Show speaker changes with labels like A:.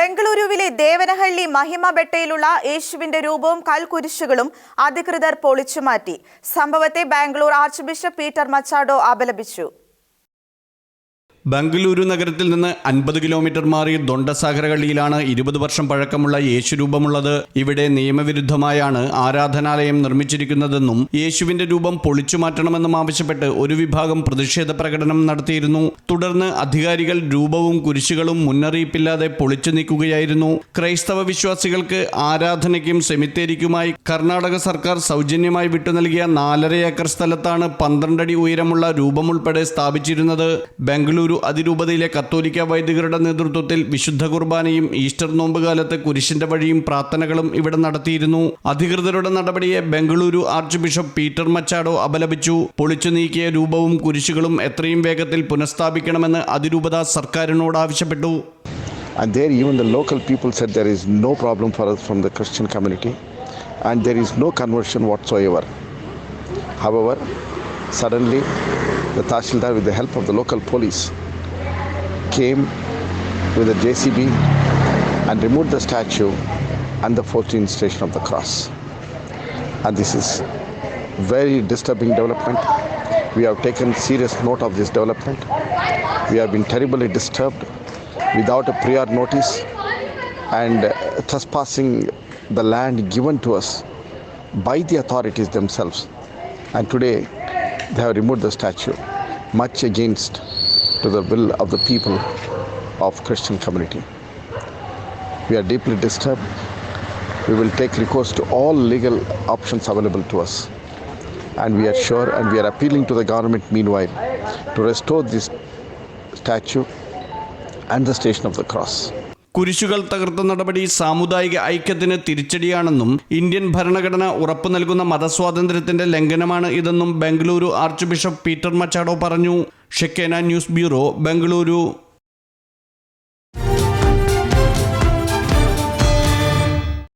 A: ബംഗളൂരുവിലെ ദേവനഹള്ളി മഹിമ ബെട്ടയിലുള്ള യേശുവിന്റെ രൂപവും കൽക്കുരിശുകളും അധികൃതർ പൊളിച്ചുമാറ്റി. സംഭവത്തെ Bangalore archbishop Peter Machado അപലപിച്ചു.
B: ബംഗളൂരു നഗരത്തിൽ നിന്ന് അൻപത് കിലോമീറ്റർ മാറി ദൊണ്ടസാഗരകളിയിലാണ് ഇരുപത് വർഷം പഴക്കമുള്ള യേശുരൂപമുള്ളത്. ഇവിടെ നിയമവിരുദ്ധമായാണ് ആരാധനാലയം നിർമ്മിച്ചിരിക്കുന്നതെന്നും യേശുവിന്റെ രൂപം പൊളിച്ചു മാറ്റണമെന്നും ആവശ്യപ്പെട്ട് ഒരു വിഭാഗം പ്രതിഷേധ പ്രകടനം നടത്തിയിരുന്നു. തുടർന്ന് അധികാരികൾ രൂപവും കുരിശുകളും മുന്നറിയിപ്പില്ലാതെ പൊളിച്ചു നീക്കുകയായിരുന്നു. ക്രൈസ്തവ വിശ്വാസികൾക്ക് ആരാധനയ്ക്കും സെമിത്തേരിക്കുമായി കർണാടക സർക്കാർ സൗജന്യമായി വിട്ടു നൽകിയ നാലര ഏക്കർ സ്ഥലത്താണ് പന്ത്രണ്ടടി ഉയരമുള്ള രൂപമുൾപ്പെടെ സ്ഥാപിച്ചിരുന്നത്. ബംഗളൂരു അതിരൂപതയിലെ കത്തോലിക്ക വൈദികരുടെ നേതൃത്വത്തിൽ വിശുദ്ധ കുർബാനയും ഈസ്റ്റർ നോമ്പുകാലത്ത് കുരിശിന്റെ വഴിയും പ്രാർത്ഥനകളും ഇവിടെ നടത്തിയിരുന്നു. അധികൃതരുടെ നടപടിയെ Bengaluru archbishop Peter Machado അപലപിച്ചു. പൊളിച്ചു നീക്കിയ രൂപവും കുരിശുകളും എത്രയും വേഗത്തിൽ പുനഃസ്ഥാപിക്കണമെന്ന് അതിരൂപത സർക്കാരിനോട് ആവശ്യപ്പെട്ടു.
C: And there, even the local people said there is no problem for us from the Christian community. And there is no conversion whatsoever. However, suddenly the Tahsildar, with the help of the local police, came with a JCB and removed the statue and the 14th station of the cross. And this is very disturbing development. We have taken serious note of this development. We have been terribly disturbed without a prior notice and uh, trespassing the land given to us by the authorities themselves. And today they have removed the statue, much against to the will of the people of Christian community. We are deeply disturbed. We will take recourse to all legal options available to us. And we are sure and we are appealing to the government meanwhile to restore this statue and the station of the cross.
B: കുരിശുകൾ തകർത്ത നടപടി സാമുദായിക ഐക്യത്തിന് തിരിച്ചടിയാണെന്നും Indian ഭരണഘടന ഉറപ്പു നൽകുന്ന മതസ്വാതന്ത്ര്യത്തിന്റെ ലംഘനമാണ് ഇതെന്നും Bengaluru archbishop Peter Machado പറഞ്ഞു. Shekinah news bureau Bengaluru.